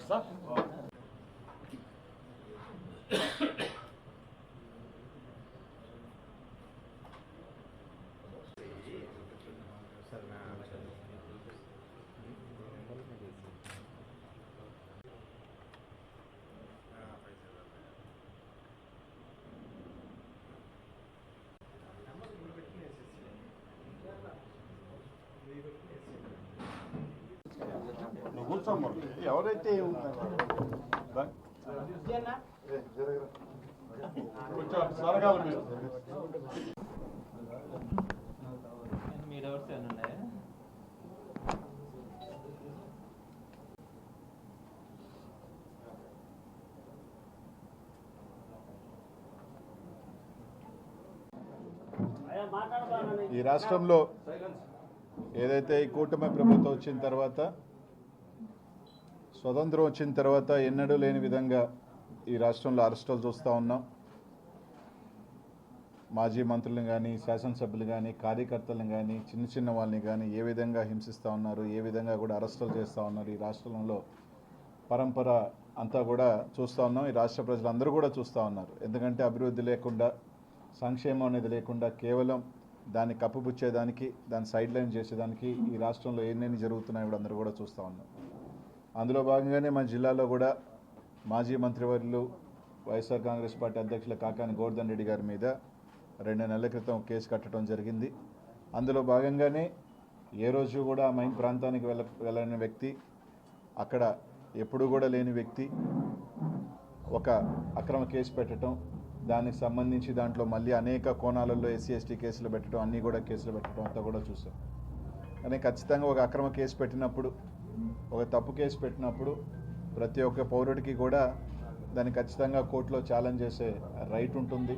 అనిల్ కూడా ఉన్నాడు సార్ నువ్వు కూర్చోమ్మ ఎవరైతే రా. కూర్చో సరగాల మీరు మీ డౌట్స్ ఏమైనా ఈ రాష్ట్రంలో ఏదైతే ఈ కూటమి ప్రభుత్వం వచ్చిన తర్వాత స్వతంత్రం వచ్చిన తర్వాత ఎన్నడూ లేని విధంగా ఈ రాష్ట్రంలో అరెస్టులు చూస్తూ ఉన్నాం. మాజీ మంత్రులను కానీ శాసనసభ్యులు కానీ కార్యకర్తలను కానీ చిన్న చిన్న వాళ్ళని కానీ ఏ విధంగా హింసిస్తూ ఉన్నారు ఏ విధంగా కూడా అరెస్టులు చేస్తూ ఉన్నారు ఈ రాష్ట్రంలో పరంపర అంతా కూడా చూస్తూ ఉన్నాం. ఈ రాష్ట్ర ప్రజలందరూ కూడా చూస్తూ ఉన్నారు. ఎందుకంటే అభివృద్ధి లేకుండా సంక్షేమం అనేది లేకుండా కేవలం దాన్ని కప్పుపుచ్చేదానికి దాన్ని సైడ్ లైన్ చేసేదానికి ఈ రాష్ట్రంలో ఏమేమి జరుగుతున్నాయో కూడా అందరూ కూడా చూస్తూ ఉన్నాం. అందులో భాగంగానే మన జిల్లాలో కూడా మాజీ మంత్రివర్యులు వైఎస్ఆర్ కాంగ్రెస్ పార్టీ అధ్యక్షుల కాకాని గోవర్ధన్ రెడ్డి గారి మీద రెండు నెలల క్రితం కేసు కట్టడం జరిగింది. అందులో భాగంగానే ఏ రోజు కూడా ఆ మైన్ ప్రాంతానికి వెళ్ళ వెళ్ళని వ్యక్తి అక్కడ ఎప్పుడూ కూడా లేని వ్యక్తి ఒక అక్రమ కేసు పెట్టడం దానికి సంబంధించి దాంట్లో మళ్ళీ అనేక కోణాలలో ఎస్సీ ఎస్టీ కేసులు పెట్టడం అన్నీ కూడా కేసులు పెట్టడం అంతా కూడా చూసాం. కానీ ఖచ్చితంగా ఒక అక్రమ కేసు పెట్టినప్పుడు ఒక తప్పు కేసు పెట్టినప్పుడు ప్రతి ఒక్క పౌరుడికి కూడా దాన్ని ఖచ్చితంగా కోర్టులో ఛాలెంజ్ చేసే రైట్ ఉంటుంది.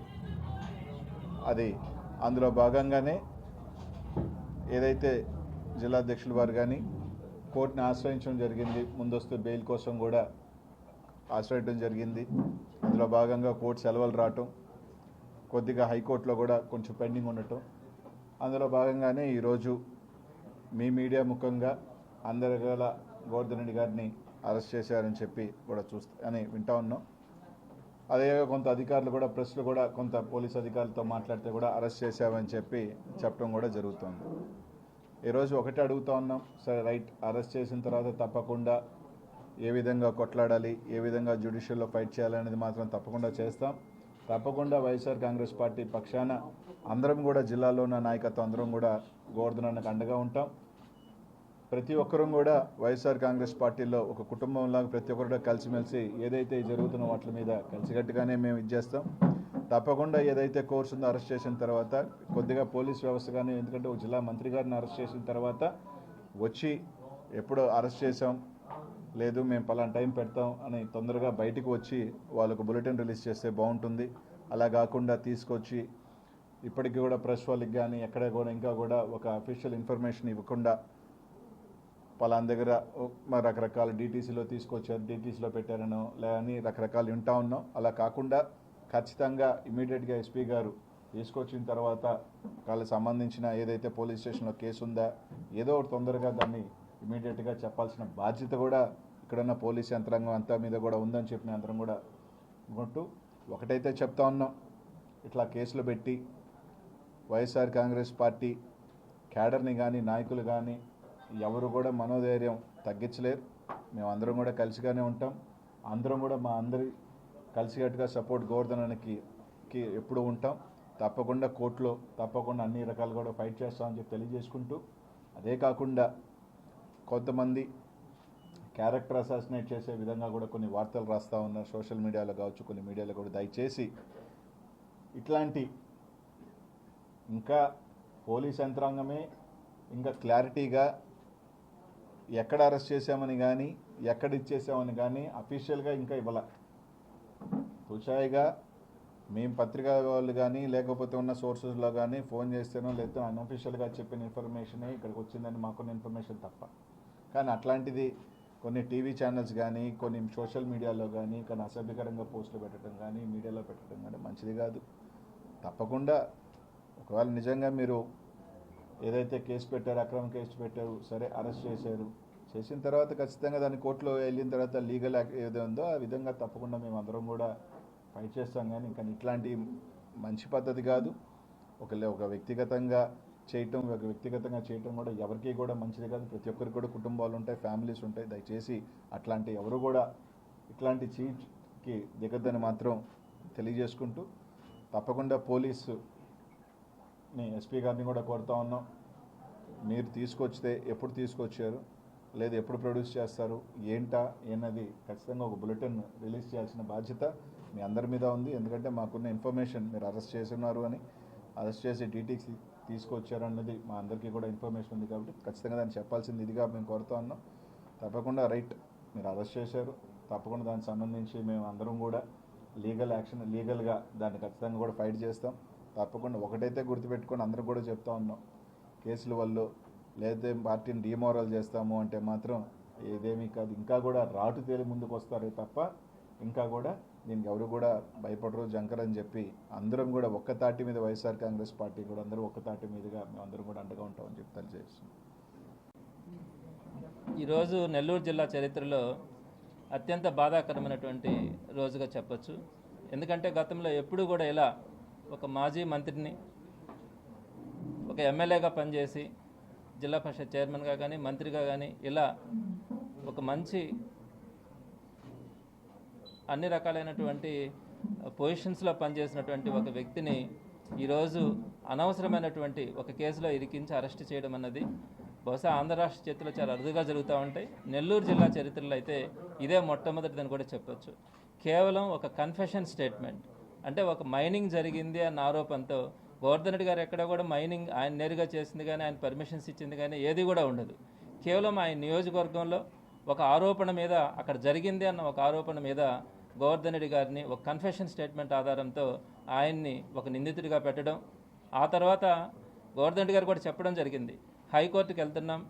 అది అందులో భాగంగానే ఏదైతే జిల్లా అధ్యక్షుల వారు కానీ కోర్టుని ఆశ్రయించడం జరిగింది ముందస్తు బెయిల్ కోసం కూడా ఆశ్రయించడం జరిగింది. అందులో భాగంగా కోర్టు సెలవులు రావటం కొద్దిగా హైకోర్టులో కూడా కొంచెం పెండింగ్ ఉండటం. అందులో భాగంగానే ఈరోజు మీ మీడియా ముఖంగా అందరి గల గోవర్ధన్ గారిని అరెస్ట్ చేశారని చెప్పి కూడా చూస్తా అని వింటా ఉన్నాం. అదే కొంత అధికారులు కూడా ప్రెస్లు కూడా కొంత పోలీస్ అధికారులతో మాట్లాడితే కూడా అరెస్ట్ చేశామని చెప్పి చెప్పడం కూడా జరుగుతుంది. ఈరోజు ఒకటే అడుగుతా ఉన్నాం. సరే రైట్ అరెస్ట్ చేసిన తర్వాత తప్పకుండా ఏ విధంగా కొట్లాడాలి ఏ విధంగా జ్యుడిషియల్లో ఫైట్ చేయాలనేది మాత్రం తప్పకుండా చేస్తాం. తప్పకుండా వైఎస్ఆర్ కాంగ్రెస్ పార్టీ పక్షాన అందరం కూడా జిల్లాలో ఉన్న నాయకత్వం అందరం కూడా గోవర్ధనానికి అండగా ఉంటాం. ప్రతి ఒక్కరూ కూడా వైఎస్ఆర్ కాంగ్రెస్ పార్టీలో ఒక కుటుంబంలాగా ప్రతి ఒక్కరు కూడా కలిసిమెలిసి ఏదైతే జరుగుతున్న వాటి మీద కలిసికట్టుగానే మేము ఇచ్చేస్తాం తప్పకుండా ఏదైతే కోర్సు ఉందో అరెస్ట్ చేసిన తర్వాత కొద్దిగా పోలీస్ వ్యవస్థ కానీ ఎందుకంటే ఒక జిల్లా మంత్రి గారిని అరెస్ట్ చేసిన తర్వాత వచ్చి ఎప్పుడు అరెస్ట్ చేసాం లేదు మేము పలానా టైం పెడతాం అని తొందరగా బయటకు వచ్చి వాళ్ళకు బులెటిన్ రిలీజ్ చేస్తే బాగుంటుంది. అలా కాకుండా తీసుకొచ్చి ఇప్పటికీ కూడా ప్రెస్ వాళ్ళకి కానీ ఎక్కడ కూడా ఇంకా కూడా ఒక అఫీషియల్ ఇన్ఫర్మేషన్ ఇవ్వకుండా పలానా దగ్గర రకరకాల డీటీసీలో తీసుకొచ్చారు డీటీసీలో పెట్టారనో లేదని రకరకాలు వింటా ఉన్నాం. అలా కాకుండా ఖచ్చితంగా ఇమీడియట్గా ఎస్పీ గారు తీసుకొచ్చిన తర్వాత వాళ్ళకి సంబంధించిన ఏదైతే పోలీస్ స్టేషన్లో కేసు ఉందా ఏదో ఒకటి తొందరగా దాన్ని ఇమీడియట్గా చెప్పాల్సిన బాధ్యత కూడా ఇక్కడున్న పోలీస్ యంత్రాంగం అంతా మీద కూడా ఉందని చెప్పిన యంత్రం కూడా అనుకుంటూ ఒకటైతే చెప్తా ఉన్నాం. ఇట్లా కేసులు పెట్టి వైఎస్ఆర్ కాంగ్రెస్ పార్టీ క్యాడర్ని కానీ నాయకులు కానీ ఎవరు కూడా మనోధైర్యం తగ్గించలేరు. మేము అందరం కూడా కలిసిగానే ఉంటాం. అందరం కూడా మా అందరి కలిసికట్టుగా సపోర్ట్ గోవర్ధనానికి ఎప్పుడూ ఎప్పుడు ఉంటాం. తప్పకుండా కోర్టులో తప్పకుండా అన్ని రకాలు కూడా ఫైట్ చేస్తామని చెప్పి తెలియజేసుకుంటూ అదే కాకుండా కొంతమంది క్యారెక్టర్ అసాసినేట్ చేసే విధంగా కూడా కొన్ని వార్తలు రాస్తూ ఉన్నారు. సోషల్ మీడియాలో కావచ్చు కొన్ని మీడియాలో కూడా దయచేసి ఇట్లాంటి ఇంకా పోలీస్ యంత్రాంగమే ఇంకా క్లారిటీగా ఎక్కడ అరెస్ట్ చేశామని కానీ ఎక్కడ ఇచ్చేసామని కానీ అఫీషియల్గా ఇంకా ఇవ్వాల. హుషాయిగా మేము పత్రికా వాళ్ళు కానీ లేకపోతే ఉన్న సోర్సెస్లో కానీ ఫోన్ చేస్తేనో లేకపోతే అన్అఫీషియల్గా చెప్పిన ఇన్ఫర్మేషనే ఇక్కడికి వచ్చిందని మాకున్న ఇన్ఫర్మేషన్ తప్ప. కానీ అట్లాంటిది కొన్ని టీవీ ఛానల్స్ కానీ కొన్ని సోషల్ మీడియాలో కానీ కొన్ని అసభ్యకరంగా పోస్టులు పెట్టడం కానీ మీడియాలో పెట్టడం కానీ మంచిది కాదు. తప్పకుండా ఒకవేళ నిజంగా మీరు ఏదైతే కేసు పెట్టారు అక్రమ కేసు పెట్టారు సరే అరెస్ట్ చేశారు. చేసిన తర్వాత ఖచ్చితంగా దాన్ని కోర్టులో వెళ్ళిన తర్వాత లీగల్ ఏదో ఉందో ఆ విధంగా తప్పకుండా మేము అందరం కూడా ఫైట్ చేస్తాం. కానీ ఇంకా ఇట్లాంటి మంచి పద్ధతి కాదు. ఒక ఒక వ్యక్తిగతంగా చేయటం ఒక వ్యక్తిగతంగా చేయటం కూడా ఎవరికి కూడా మంచిది కాదు. ప్రతి ఒక్కరికి కూడా కుటుంబాలు ఉంటాయి ఫ్యామిలీస్ ఉంటాయి. దయచేసి అట్లాంటి ఎవరు కూడా ఇట్లాంటి చీట్కి దిగద్దని మాత్రం తెలియజేసుకుంటూ తప్పకుండా పోలీసు ఎస్పీ గారిని కూడా కోరుతా ఉన్నాం. మీరు తీసుకొచ్చితే ఎప్పుడు తీసుకొచ్చారు? లేదు ఎప్పుడు ప్రొడ్యూస్ చేస్తారు? ఏంటా? ఏనది ఖచ్చితంగా ఒక బులెటిన్ రిలీజ్ చేయాల్సిన బాధ్యత మీ అందరి మీద ఉంది. ఎందుకంటే మాకున్న ఇన్ఫర్మేషన్ మీరు అరెస్ట్ చేస్తున్నారు అని అరెస్ట్ చేసి డీటీకి తీసుకొచ్చారు అన్నది మా అందరికీ కూడా ఇన్ఫర్మేషన్ ఉంది కాబట్టి ఖచ్చితంగా దాన్ని చెప్పాల్సింది ఇదిగా మేము కోరుతా ఉన్నాం. తప్పకుండా రైట్ మీరు అరెస్ట్ చేశారు. తప్పకుండా దానికి సంబంధించి మేము అందరం కూడా లీగల్ యాక్షన్ లీగల్గా దాన్ని ఖచ్చితంగా కూడా ఫైట్ చేస్తాం. తప్పకుండా ఒకటైతే గుర్తుపెట్టుకొని అందరూ కూడా చెప్తా ఉన్నాం. కేసుల వల్ల లేదా పార్టీని డిమోరల్ చేస్తాము అంటే మాత్రం ఏదేమీ కాదు. ఇంకా కూడా రాటు తేలి ముందుకు వస్తారే తప్ప ఇంకా కూడా దీనికి ఎవరు కూడా భయపడరు జంకర్ అని చెప్పి అందరం కూడా ఒక్క తాటి మీద వైఎస్ఆర్ కాంగ్రెస్ పార్టీ కూడా అందరూ ఒక్క తాటి మీదుగా మేము అందరం కూడా అండగా ఉంటామని చెప్పి తెలియజేస్తున్నాం. ఈరోజు నెల్లూరు జిల్లా చరిత్రలో అత్యంత బాధాకరమైనటువంటి రోజుగా చెప్పచ్చు. ఎందుకంటే గతంలో ఎప్పుడు కూడా ఇలా ఒక మాజీ మంత్రిని ఒక ఎమ్మెల్యేగా పనిచేసి జిల్లా పరిషత్ చైర్మన్గా కానీ మంత్రిగా కానీ ఇలా ఒక మంచి అన్ని రకాలైనటువంటి పొజిషన్స్లో పనిచేసినటువంటి ఒక వ్యక్తిని ఈరోజు అనవసరమైనటువంటి ఒక కేసులో ఇరికించి అరెస్ట్ చేయడం అన్నది బహుశా ఆంధ్ర రాష్ట్ర చేతిలో చాలా అరుదుగా జరుగుతూ ఉంటాయి. నెల్లూరు జిల్లా చరిత్రలో అయితే ఇదే మొట్టమొదటిదని కూడా చెప్పొచ్చు. కేవలం ఒక కన్ఫెషన్ స్టేట్మెంట్ అంటే ఒక మైనింగ్ జరిగింది అన్న ఆరోపణతో గోవర్ధన్ గారు ఎక్కడ కూడా మైనింగ్ ఆయన నేరుగా చేసింది కానీ ఆయన పర్మిషన్స్ ఇచ్చింది కానీ ఏది కూడా ఉండదు. కేవలం ఆయన నియోజకవర్గంలో ఒక ఆరోపణ మీద అక్కడ జరిగింది అన్న ఒక ఆరోపణ మీద గోవర్ధన్ రెడ్డి గారిని ఒక కన్ఫెషన్ స్టేట్మెంట్ ఆధారంతో ఆయన్ని ఒక నిందితుడిగా పెట్టడం ఆ తర్వాత గోవర్ధన్ రెడ్డి గారు కూడా చెప్పడం జరిగింది. హైకోర్టుకి వెళ్తున్నాం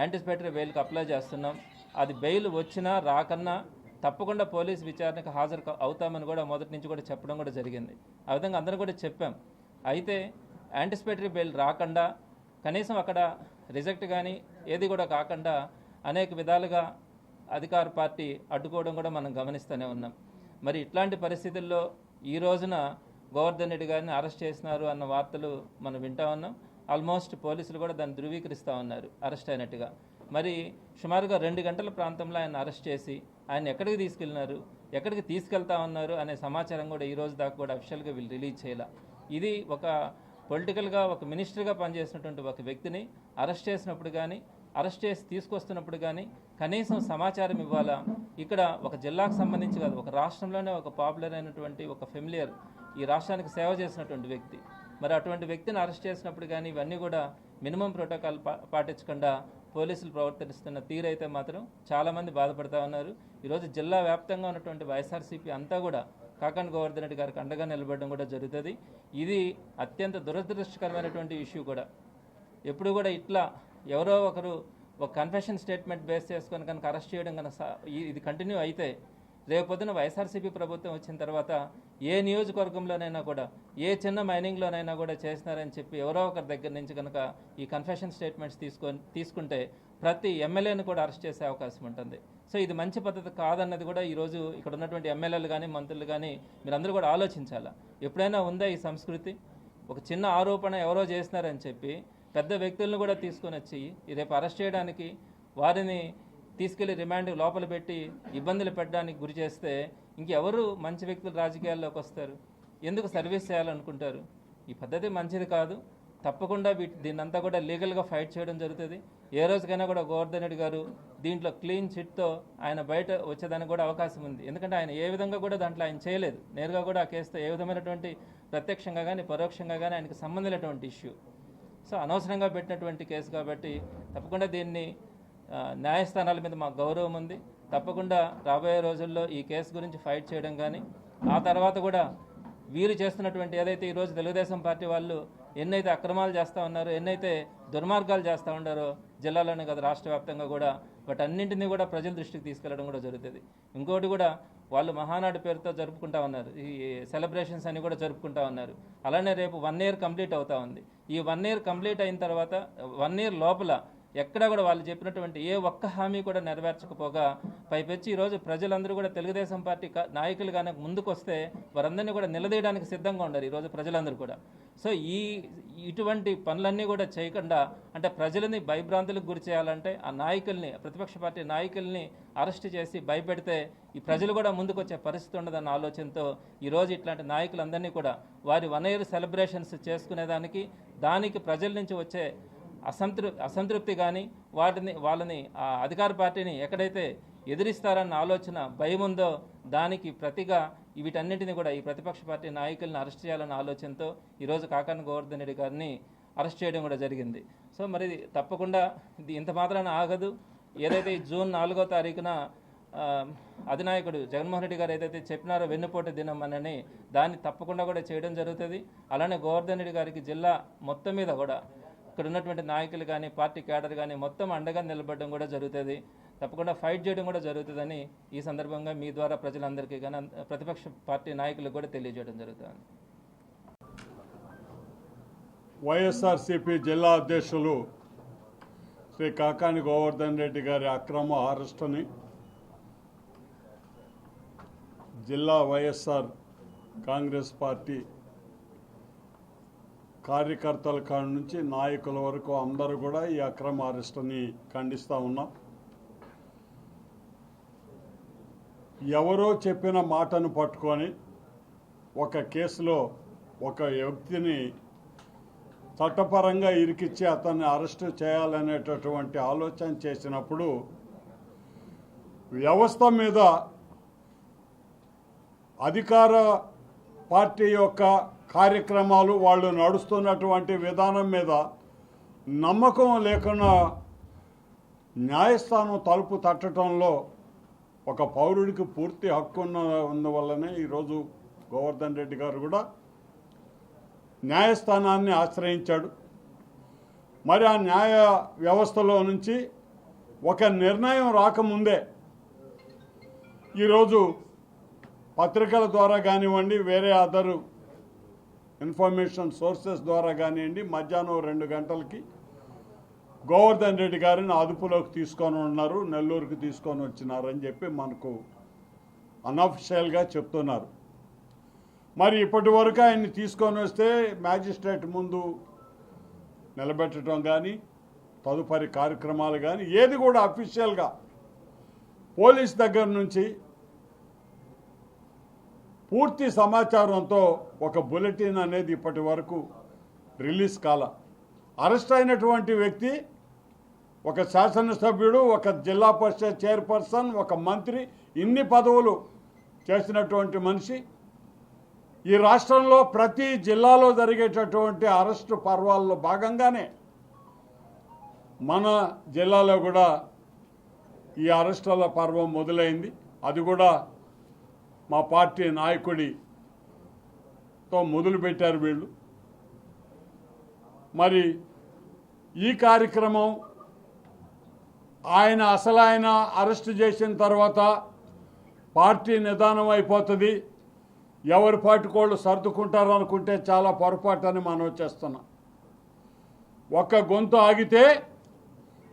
యాంటిసిపేటరీ బెయిల్కి అప్లై చేస్తున్నాం. అది బెయిల్ వచ్చినా రాకన్నా తప్పకుండా పోలీస్ విచారణకు హాజరు అవుతామని కూడా మొదటి నుంచి కూడా చెప్పడం కూడా జరిగింది. ఆ విధంగా అందరం కూడా చెప్పాం. అయితే యాంటిసిపేటరీ బెయిల్ రాకుండా కనీసం అక్కడ రిజెక్ట్ కానీ ఏది కూడా కాకుండా అనేక విధాలుగా అధికార పార్టీ అడ్డుకోవడం కూడా మనం గమనిస్తూనే ఉన్నాం. మరి ఇట్లాంటి పరిస్థితుల్లో ఈ రోజున గోవర్ధన్ రెడ్డి గారిని అరెస్ట్ చేసినారు అన్న వార్తలు మనం వింటా ఉన్నాం. ఆల్మోస్ట్ పోలీసులు కూడా దాన్ని ధృవీకరిస్తూ ఉన్నారు అరెస్ట్ అయినట్టుగా. మరి సుమారుగా రెండు గంటల ప్రాంతంలో ఆయన అరెస్ట్ చేసి ఆయన ఎక్కడికి తీసుకెళ్ళినారు? ఎక్కడికి తీసుకెళ్తా ఉన్నారు? అనే సమాచారం కూడా ఈ రోజు దాకా కూడా అఫిషియల్గా వీళ్ళు రిలీజ్ చేయాల. ఇది ఒక పొలిటికల్గా ఒక మినిస్టర్గా పనిచేసినటువంటి ఒక వ్యక్తిని అరెస్ట్ చేసినప్పుడు కానీ అరెస్ట్ చేసి తీసుకొస్తున్నప్పుడు కానీ కనీసం సమాచారం ఇవ్వాలా? ఇక్కడ ఒక జిల్లాకు సంబంధించి కాదు ఒక రాష్ట్రంలోనే ఒక పాపులర్ అయినటువంటి ఒక ఫెమిలియర్ ఈ రాష్ట్రానికి సేవ చేసినటువంటి వ్యక్తి. మరి అటువంటి వ్యక్తిని అరెస్ట్ చేసినప్పుడు కానీ ఇవన్నీ కూడా మినిమం ప్రోటోకాల్ పా పాటించకుండా పోలీసులు ప్రవర్తిస్తున్న తీరైతే మాత్రం చాలామంది బాధపడతా ఉన్నారు. ఈరోజు జిల్లా వ్యాప్తంగా ఉన్నటువంటి వైఎస్ఆర్సీపీ అంతా కూడా కాకండ్ గోవర్ధన్ రెడ్డి గారికి అండగా నిలబడడం కూడా జరుగుతుంది. ఇది అత్యంత దురదృష్టకరమైనటువంటి ఇష్యూ కూడా. ఎప్పుడు కూడా ఇట్లా ఎవరో ఒకరు ఒక కన్ఫెషన్ స్టేట్మెంట్ బేస్ చేసుకొని కనుక అరెస్ట్ చేయడం కనుక ఇది కంటిన్యూ అయితే రేపొద్దున వైఎస్ఆర్సీపీ ప్రభుత్వం వచ్చిన తర్వాత ఏ నియోజకవర్గంలోనైనా కూడా ఏ చిన్న మైనింగ్లోనైనా కూడా చేసినారని చెప్పి ఎవరో ఒకరి దగ్గర నుంచి కనుక ఈ కన్ఫెషన్ స్టేట్మెంట్స్ తీసుకొని తీసుకుంటే ప్రతి ఎమ్మెల్యేను కూడా అరెస్ట్ చేసే అవకాశం ఉంటుంది. సో ఇది మంచి పద్ధతి కాదన్నది కూడా ఈరోజు ఇక్కడ ఉన్నటువంటి ఎమ్మెల్యేలు కానీ మంత్రులు కానీ మీరందరూ కూడా ఆలోచించాలా. ఎప్పుడైనా ఉందా ఈ సంస్కృతి? ఒక చిన్న ఆరోపణ ఎవరో చేసినారని చెప్పి పెద్ద వ్యక్తులను కూడా తీసుకొని వచ్చి రేపు అరెస్ట్ చేయడానికి వారిని తీసుకెళ్ళి రిమాండ్ లోపల పెట్టి ఇబ్బందులు పెట్టడానికి గురి చేస్తే ఇంకెవరు మంచి వ్యక్తులు రాజకీయాల్లోకి వస్తారు? ఎందుకు సర్వీస్ చేయాలనుకుంటారు? ఈ పద్ధతి మంచిది కాదు. తప్పకుండా వీటి దీన్నంతా కూడా లీగల్గా ఫైట్ చేయడం జరుగుతుంది. ఏ రోజుకైనా కూడా గోవర్ధన్ రెడ్డి గారు దీంట్లో క్లీన్ చిట్తో ఆయన బయట వచ్చేదానికి కూడా అవకాశం ఉంది. ఎందుకంటే ఆయన ఏ విధంగా కూడా దాంట్లో ఆయన చేయలేదు. నేరుగా కూడా ఆ కేసుతో ఏ విధమైనటువంటి ప్రత్యక్షంగా కానీ పరోక్షంగా కానీ ఆయనకు సంబంధించినటువంటి ఇష్యూ సో అనవసరంగా పెట్టినటువంటి కేసు కాబట్టి తప్పకుండా దీన్ని న్యాయస్థానాల మీద మాకు గౌరవం ఉంది. తప్పకుండా రాబోయే రోజుల్లో ఈ కేసు గురించి ఫైట్ చేయడం కానీ ఆ తర్వాత కూడా వీరు చేస్తున్నటువంటి ఏదైతే ఈరోజు తెలుగుదేశం పార్టీ వాళ్ళు ఎన్నైతే అక్రమాలు చేస్తూ ఉన్నారో ఎన్నైతే దుర్మార్గాలు చేస్తూ ఉన్నారో జిల్లాలోనే కదా రాష్ట్ర వ్యాప్తంగా కూడా వాటన్నింటినీ కూడా ప్రజల దృష్టికి తీసుకెళ్ళడం కూడా జరుగుతుంది. ఇంకోటి కూడా వాళ్ళు మహానాడు పేరుతో జరుపుకుంటా ఉన్నారు. ఈ సెలబ్రేషన్స్ అని కూడా జరుపుకుంటా ఉన్నారు. అలానే రేపు వన్ ఇయర్ కంప్లీట్ అవుతా ఉంది. ఈ వన్ ఇయర్ కంప్లీట్ అయిన తర్వాత వన్ ఇయర్ లోపల ఎక్కడా కూడా వాళ్ళు చెప్పినటువంటి ఏ ఒక్క హామీ కూడా నెరవేర్చకపోగా పైపెచ్చి ఈరోజు ప్రజలందరూ కూడా తెలుగుదేశం పార్టీ నాయకులు కనుక ముందుకు వస్తే వారందరినీ కూడా నిలదీయడానికి సిద్ధంగా ఉన్నారు ఈరోజు ప్రజలందరూ కూడా. సో ఈ ఇటువంటి పనులన్నీ కూడా చేయకుండా అంటే ప్రజలని భయభ్రాంతులకు గురి చేయాలంటే ఆ నాయకుల్ని ప్రతిపక్ష పార్టీ నాయకుల్ని అరెస్ట్ చేసి భయపెడితే ఈ ప్రజలు కూడా ముందుకొచ్చే పరిస్థితి ఉండదన్న ఆలోచనతో ఈరోజు ఇట్లాంటి నాయకులందరినీ కూడా వారి వన్ ఇయర్ సెలబ్రేషన్స్ చేసుకునేదానికి దానికి ప్రజల నుంచి వచ్చే అసంతృ అసంతృప్తి కానీ వాటిని వాళ్ళని ఆ అధికార పార్టీని ఎక్కడైతే ఎదిరిస్తారన్న ఆలోచన భయం ఉందో దానికి ప్రతిగా వీటన్నిటిని కూడా ఈ ప్రతిపక్ష పార్టీ నాయకులను అరెస్ట్ చేయాలన్న ఆలోచనతో ఈరోజు కాకాని గోవర్ధన్ రెడ్డి గారిని అరెస్ట్ చేయడం కూడా జరిగింది. సో మరి తప్పకుండా ఇది ఇంత మాత్రాన ఆగదు. ఏదైతే జూన్ నాలుగో తారీఖున అధినాయకుడు జగన్మోహన్ రెడ్డి గారు ఏదైతే చెప్పినారో వెన్నుపోటు దినం అనని దాన్ని తప్పకుండా కూడా చేయడం జరుగుతుంది. అలానే గోవర్ధన్ రెడ్డి గారికి జిల్లా మొత్తం మీద కూడా ఇక్కడ ఉన్నటువంటి నాయకులు కానీ పార్టీ క్యాడర్ కానీ మొత్తం అండగా నిలబడడం కూడా జరుగుతుంది. తప్పకుండా ఫైట్ చేయడం కూడా జరుగుతుందని ఈ సందర్భంగా మీ ద్వారా ప్రజలందరికీ కానీ ప్రతిపక్ష పార్టీ నాయకులకు కూడా తెలియజేయడం జరుగుతుంది. వైఎస్ఆర్సిపి జిల్లా అధ్యక్షులు శ్రీ కాకాని గోవర్ధన్ రెడ్డి గారి అక్రమ అరెస్టుని జిల్లా వైఎస్ఆర్ కాంగ్రెస్ పార్టీ కార్యకర్తల కాడ నుంచి నాయకుల వరకు అందరూ కూడా ఈ అక్రమ అరెస్టుని ఖండిస్తూ ఉన్నాం. ఎవరో చెప్పిన మాటను పట్టుకొని ఒక కేసులో ఒక వ్యక్తిని చట్టపరంగా ఇరికిచ్చి అతన్ని అరెస్టు చేయాలనేటటువంటి ఆలోచన చేసినప్పుడు వ్యవస్థ మీద అధికార పార్టీ యొక్క కార్యక్రమాలు వాళ్ళు నడుస్తున్నటువంటి విధానం మీద నమ్మకం లేకుండా న్యాయస్థానం తలుపు తట్టడంలో ఒక పౌరుడికి పూర్తి హక్కు ఉన్న ఉన్నవల్లనే ఈరోజు గోవర్ధన్ రెడ్డి గారు కూడా న్యాయస్థానాన్ని ఆశ్రయించాడు. మరి ఆ న్యాయ వ్యవస్థలో నుంచి ఒక నిర్ణయం రాకముందే ఈరోజు పత్రికల ద్వారా కానివ్వండి వేరే అదరు ఇన్ఫర్మేషన్ సోర్సెస్ ద్వారా కానివ్వండి మధ్యాహ్నం రెండు గంటలకి గోవర్ధన్ రెడ్డి గారిని అదుపులోకి తీసుకొని ఉన్నారు నెల్లూరుకి తీసుకొని వచ్చినారని చెప్పి మనకు అన్అఫిషియల్గా చెప్తున్నారు. మరి ఇప్పటి వరకు ఆయన్ని తీసుకొని వస్తే మ్యాజిస్ట్రేట్ ముందు నిలబెట్టడం కానీ తదుపరి కార్యక్రమాలు కానీ ఏది కూడా అఫీషియల్గా పోలీస్ దగ్గర నుంచి పూర్తి సమాచారంతో ఒక బులెటిన్ అనేది ఇప్పటి వరకు రిలీజ్ కాల. అరెస్ట్ అయినటువంటి వ్యక్తి ఒక శాసనసభ్యుడు ఒక జిల్లా పరిషత్ చైర్పర్సన్ ఒక మంత్రి ఇన్ని పదవులు చేసినటువంటి మనిషి. ఈ రాష్ట్రంలో ప్రతి జిల్లాలో జరిగేటటువంటి అరెస్టు పర్వాల్లో భాగంగానే మన జిల్లాలో కూడా ఈ అరెస్టుల పర్వం మొదలైంది. అది కూడా మా పార్టీ నాయకుడితో మొదలుపెట్టారు వీళ్ళు. మరి ఈ కార్యక్రమం ఆయన అసలు ఆయన అరెస్ట్ చేసిన తర్వాత పార్టీ నిదానం అయిపోతుంది. ఎవరి పాటుకోళ్ళు సర్దుకుంటారు అనుకుంటే చాలా పొరపాటు అని మనం చేస్తున్నాం. ఒక్క గొంతు ఆగితే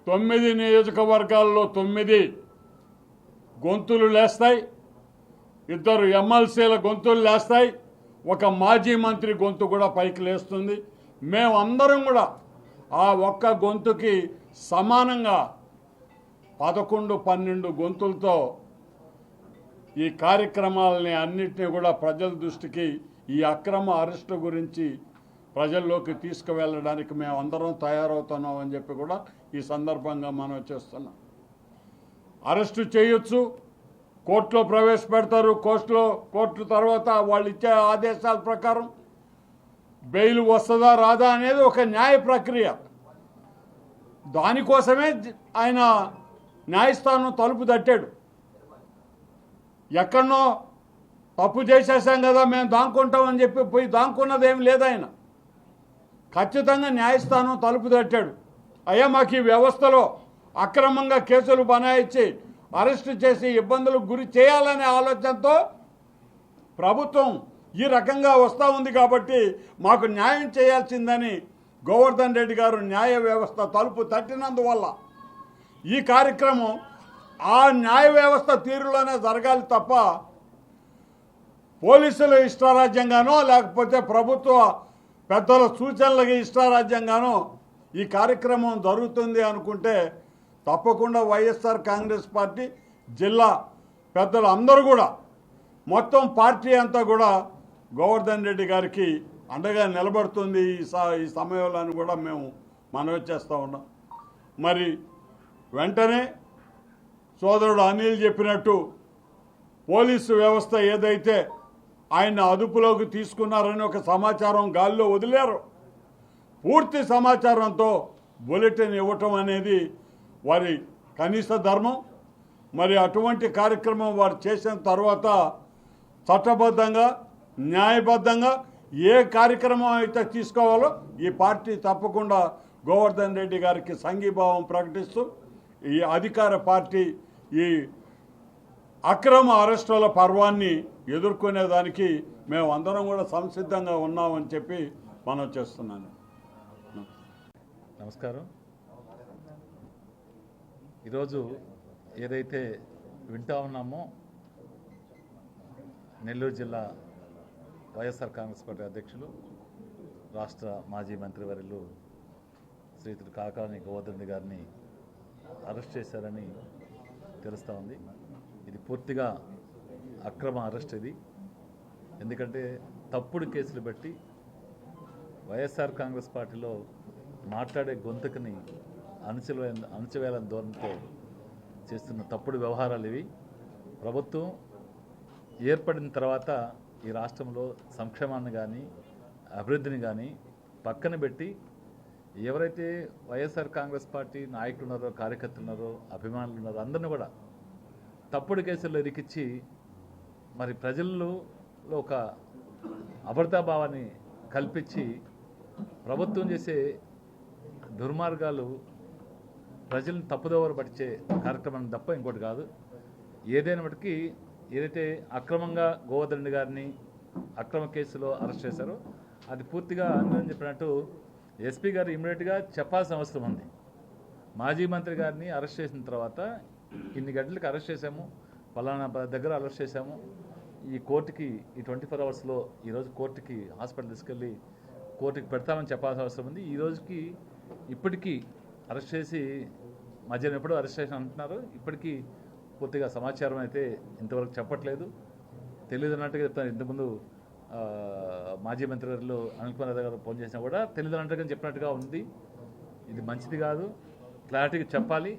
తొమ్మిది నియోజకవర్గాల్లో తొమ్మిది గొంతులు లేస్తాయి. ఇద్దరు ఎమ్మెల్సీల గొంతులు లేస్తాయి. ఒక మాజీ మంత్రి గొంతు కూడా పైకి లేస్తుంది. మేమందరం కూడా ఆ ఒక్క గొంతుకి సమానంగా పదకొండు పన్నెండు గొంతులతో ఈ కార్యక్రమాలని అన్నింటినీ కూడా ప్రజల దృష్టికి ఈ అక్రమ అరెస్టు గురించి ప్రజల్లోకి తీసుకువెళ్ళడానికి మేము అందరం తయారవుతున్నాం అని చెప్పి కూడా ఈ సందర్భంగా మనం చేస్తున్నాం. అరెస్టు చేయొచ్చు. కోర్టులో ప్రవేశపెడతారు. కోర్టులో కోర్టు తర్వాత వాళ్ళు ఇచ్చే ఆదేశాల ప్రకారం బెయిల్ వస్తుందా రాదా అనేది ఒక న్యాయ ప్రక్రియ. దానికోసమే ఆయన న్యాయస్థానం తలుపు తట్టాడు. ఎక్కడనో తప్పు చేసేసాం కదా మేము దాంకుంటామని చెప్పి పోయి దాక్కున్నదేం లేదు ఆయన. ఖచ్చితంగా న్యాయస్థానం తలుపు తట్టాడు. అయ్యా మాకు ఈ వ్యవస్థలో అక్రమంగా కేసులు బనాయించి అరెస్టు చేసి ఇబ్బందులకు గురి చేయాలనే ఆలోచనతో ప్రభుత్వం ఈ రకంగా వస్తూ ఉంది కాబట్టి మాకు న్యాయం చేయాల్సిందని గోవర్ధన్ రెడ్డి గారు న్యాయ వ్యవస్థ తలుపు తట్టినందువల్ల ఈ కార్యక్రమం ఆ న్యాయ వ్యవస్థ తీరులోనే జరగాలి తప్ప పోలీసులు ఇష్టారాజ్యంగానో లేకపోతే ప్రభుత్వ పెద్దల సూచనలకి ఇష్టారాజ్యంగానో ఈ కార్యక్రమం జరుగుతుంది అనుకుంటే తప్పకుండా వైఎస్ఆర్ కాంగ్రెస్ పార్టీ జిల్లా పెద్దలు అందరూ కూడా మొత్తం పార్టీ అంతా కూడా గోవర్ధన్ రెడ్డి గారికి అండగా నిలబడుతుంది ఈ ఈ సమయంలో అని కూడా మేము మనవి చేస్తూ ఉన్నాం. మరి వెంటనే సోదరుడు అనిల్ చెప్పినట్టు పోలీసు వ్యవస్థ ఏదైతే ఆయన అదుపులోకి తీసుకున్నారని ఒక సమాచారం గాల్లో వదిలేరు. పూర్తి సమాచారంతో బులెటిన్ ఇవ్వటం అనేది వారి కనీస ధర్మం మరి అటువంటి కార్యక్రమం వారు చేసిన తర్వాత చట్టబద్ధంగా న్యాయబద్ధంగా ఏ కార్యక్రమం అయితే తీసుకోవాలో ఈ పార్టీ తప్పకుండా గోవర్ధన్ రెడ్డి గారికి సంఘీభావం ప్రకటిస్తూ ఈ అధికార పార్టీ ఈ అక్రమ అరెస్టుల పర్వాన్ని ఎదుర్కొనేదానికి మేము అందరం కూడా సంసిద్ధంగా ఉన్నామని చెప్పి మనం చేస్తున్నాను. నమస్కారం. ఈరోజు ఏదైతే వింటా ఉన్నామో నెల్లూరు జిల్లా వైఎస్ఆర్ కాంగ్రెస్ పార్టీ అధ్యక్షులు రాష్ట్ర మాజీ మంత్రివర్యులు శ్రీతుడు కాకాని గోవర్ధన్ గారిని అరెస్ట్ చేశారని తెలుస్తూ ఉంది. ఇది పూర్తిగా అక్రమ అరెస్ట్ ఇది. ఎందుకంటే తప్పుడు కేసులు బట్టి వైఎస్ఆర్ కాంగ్రెస్ పార్టీలో మాట్లాడే గొంతుకుని అణచివే అణచివేయాలని ధోరణితో చేస్తున్న తప్పుడు వ్యవహారాలు ఇవి. ప్రభుత్వం ఏర్పడిన తర్వాత ఈ రాష్ట్రంలో సంక్షేమాన్ని కానీ అభివృద్ధిని కానీ పక్కన పెట్టి ఎవరైతే వైఎస్ఆర్ కాంగ్రెస్ పార్టీ నాయకులు ఉన్నారో కార్యకర్తలు ఉన్నారో అభిమానులు ఉన్నారో అందరిని కూడా తప్పుడు కేసుల్లో ఇరికిచ్చి మరి ప్రజల్లో ఒక అభర్తాభావాన్ని కల్పించి ప్రభుత్వం చేసే దుర్మార్గాలు ప్రజలను తప్పుదోవరు పట్టించే కార్యక్రమం తప్ప ఇంకోటి కాదు. ఏదైనా మటుకి ఏదైతే అక్రమంగా గోవర్ధన్ గారిని అక్రమ కేసులో అరెస్ట్ చేశారో అది పూర్తిగా అందరం చెప్పినట్టు ఎస్పీ గారు ఇమీడియట్గా చెప్పాల్సిన అవసరం ఉంది. మాజీ మంత్రి గారిని అరెస్ట్ చేసిన తర్వాత ఇన్ని గంటలకు అరెస్ట్ చేశాము పలానా దగ్గర అరెస్ట్ చేశాము. ఈ కోర్టుకి ఈ ట్వంటీ ఫోర్ అవర్స్లో ఈరోజు కోర్టుకి హాస్పిటల్ తీసుకెళ్ళి కోర్టుకి పెడతామని చెప్పాల్సిన అవసరం ఉంది. ఈ రోజుకి ఇప్పటికీ అరెస్ట్ చేసి మధ్యాహ్నం ఎప్పుడు అరెస్ట్ చేసిన అంటున్నారు. ఇప్పటికీ పూర్తిగా సమాచారం అయితే ఇంతవరకు చెప్పట్లేదు. తెలియదు అన్నట్టుగా చెప్తాను ఇంతకుముందు మాజీ మంత్రి గారు అనిల్ కుమార్ యాదవ్ గారు ఫోన్ చేసినా కూడా తెలియదు అన్నట్టుగా చెప్పినట్టుగా ఉంది. ఇది మంచిది కాదు. క్లారిటీగా చెప్పాలి.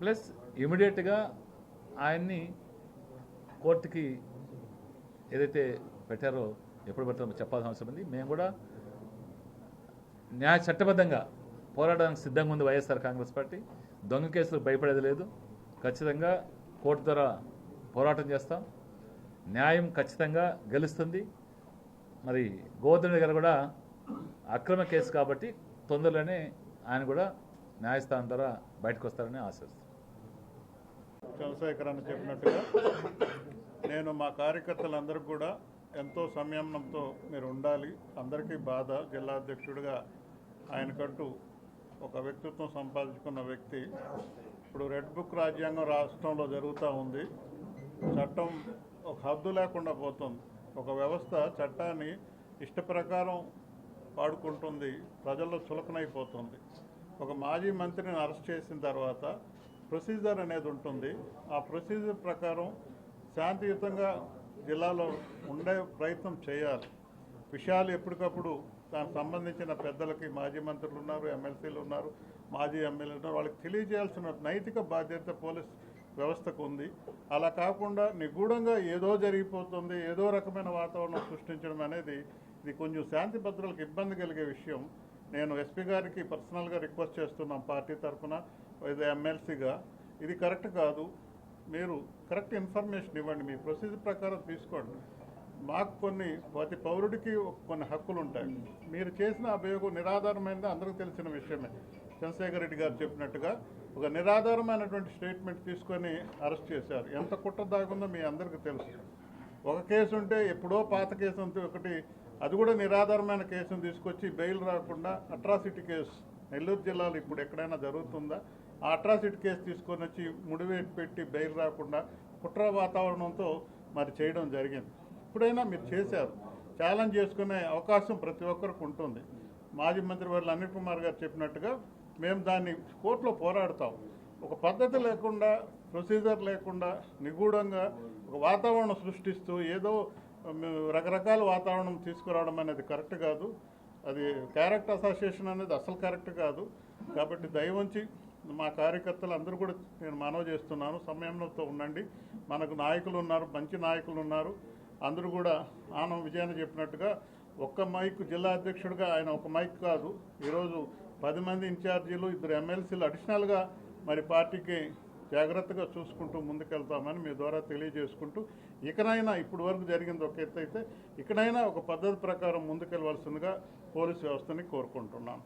ప్లస్ ఇమీడియట్గా ఆయన్ని కోర్టుకి ఏదైతే పెట్టారో ఎప్పుడు పెట్టారో చెప్పాల్సిన అవసరం ఉంది. మేము కూడా న్యాయ చట్టబద్ధంగా పోరాడడానికి సిద్ధంగా ఉంది వైఎస్ఆర్ కాంగ్రెస్ పార్టీ. దొంగ కేసులు భయపడేది లేదు. ఖచ్చితంగా కోర్టు ద్వారా పోరాటం చేస్తాం. న్యాయం ఖచ్చితంగా గెలుస్తుంది. మరి గోవర్ధన్ గారు కూడా అక్రమ కేసు కాబట్టి తొందరలోనే ఆయన కూడా న్యాయస్థానం ద్వారా బయటకు వస్తారని ఆశిస్తాను చంద్రశేఖరన్న చెప్పినట్టుగా నేను మా కార్యకర్తలందరికీ కూడా ఎంతో సంయమనంతో మీరు ఉండాలి. అందరికీ బాధ. జిల్లా అధ్యక్షుడిగా ఆయనకంటూ ఒక వ్యక్తిత్వం సంపాదించుకున్న వ్యక్తి ఇప్పుడు రెడ్ బుక్ రాజ్యాంగం రాష్ట్రంలో జరుగుతూ ఉంది. చట్టం ఒక హద్దు లేకుండా పోతుంది. ఒక వ్యవస్థ చట్టాన్ని ఇష్ట ప్రకారం వాడుకుంటుంది. ప్రజల్లో చులకనైపోతుంది. ఒక మాజీ మంత్రిని అరెస్ట్ చేసిన తర్వాత ప్రొసీజర్ అనేది ఉంటుంది. ఆ ప్రొసీజర్ ప్రకారం శాంతియుతంగా జిల్లాలో ఉండే ప్రయత్నం చేయాలి. విషయాలు ఎప్పటికప్పుడు దానికి సంబంధించిన పెద్దలకి మాజీ మంత్రులు ఉన్నారు ఎమ్మెల్సీలు ఉన్నారు మాజీ ఎమ్మెల్యేలు ఉన్నారు. వాళ్ళకి తెలియజేయాల్సిన నైతిక బాధ్యత పోలీస్ వ్యవస్థకు ఉంది. అలా కాకుండా నిగూఢంగా ఏదో జరిగిపోతుంది ఏదో రకమైన వాతావరణం సృష్టించడం అనేది ఇది కొంచెం శాంతి భద్రతలకు ఇబ్బంది కలిగే విషయం. నేను ఎస్పీ గారికి పర్సనల్గా రిక్వెస్ట్ చేస్తున్నాం పార్టీ తరఫున ఇది ఎమ్మెల్సీగా. ఇది కరెక్ట్ కాదు. మీరు కరెక్ట్ ఇన్ఫర్మేషన్ ఇవ్వండి. మీ ప్రొసీజర్ ప్రకారం తీసుకోండి. మాకు కొన్ని ప్రతి పౌరుడికి కొన్ని హక్కులు ఉంటాయి. మీరు చేసిన అభియోగం నిరాధారమైనది అందరికీ తెలిసిన విషయమే. చంద్రశేఖర్ రెడ్డి గారు చెప్పినట్టుగా ఒక నిరాధారమైనటువంటి స్టేట్మెంట్ తీసుకొని అరెస్ట్ చేశారు. ఎంత కుట్ర దాగుందో మీ అందరికీ తెలుసు. ఒక కేసు ఉంటే ఎప్పుడో పాత కేసు ఉంటే ఒకటి అది కూడా నిరాధారమైన కేసును తీసుకొచ్చి బెయిల్ రాకుండా అట్రాసిటీ కేసు. నెల్లూరు జిల్లాలో ఇప్పుడు ఎక్కడైనా జరుగుతుందా? ఆ అట్రాసిటీ కేసు తీసుకొని వచ్చి ముడివేటు పెట్టి బెయిల్ రాకుండా కుట్ర వాతావరణంతో మరి చేయడం జరిగింది. ఎప్పుడైనా మీరు చేశారు. ఛాలెంజ్ చేసుకునే అవకాశం ప్రతి ఒక్కరికి ఉంటుంది. మాజీ మంత్రి వర్లు అనిల్ కుమార్ గారు చెప్పినట్టుగా మేము దాన్ని కోర్టులో పోరాడతాం. ఒక పద్ధతి లేకుండా ప్రొసీజర్ లేకుండా నిగూఢంగా ఒక వాతావరణం సృష్టిస్తూ ఏదో రకరకాల వాతావరణం తీసుకురావడం అనేది కరెక్ట్ కాదు. అది క్యారెక్టర్ అసోసియేషన్ అనేది అసలు కరెక్ట్ కాదు. కాబట్టి దయవంచి మా కార్యకర్తలు అందరూ కూడా నేను మనవి చేస్తున్నాను. సమయంలో ఉండండి. మనకు నాయకులు ఉన్నారు మంచి నాయకులు ఉన్నారు. అందరూ కూడా ఆనం విజయాన్ని చెప్పినట్టుగా ఒక్క మైక్ జిల్లా అధ్యక్షుడిగా ఆయన ఒక మైక్ కాదు. ఈరోజు పది మంది ఇన్ఛార్జీలు ఇద్దరు ఎమ్మెల్సీలు అడిషనల్గా మరి పార్టీకి జాగ్రత్తగా చూసుకుంటూ ముందుకెళ్తామని మీ ద్వారా తెలియజేసుకుంటూ ఇకనైనా ఇప్పుడు వరకు జరిగింది ఒక ఎత్తు అయితే ఇకనైనా ఒక పద్ధతి ప్రకారం ముందుకెళ్ళవలసిందిగా పోలీసు వ్యవస్థని కోరుకుంటున్నాను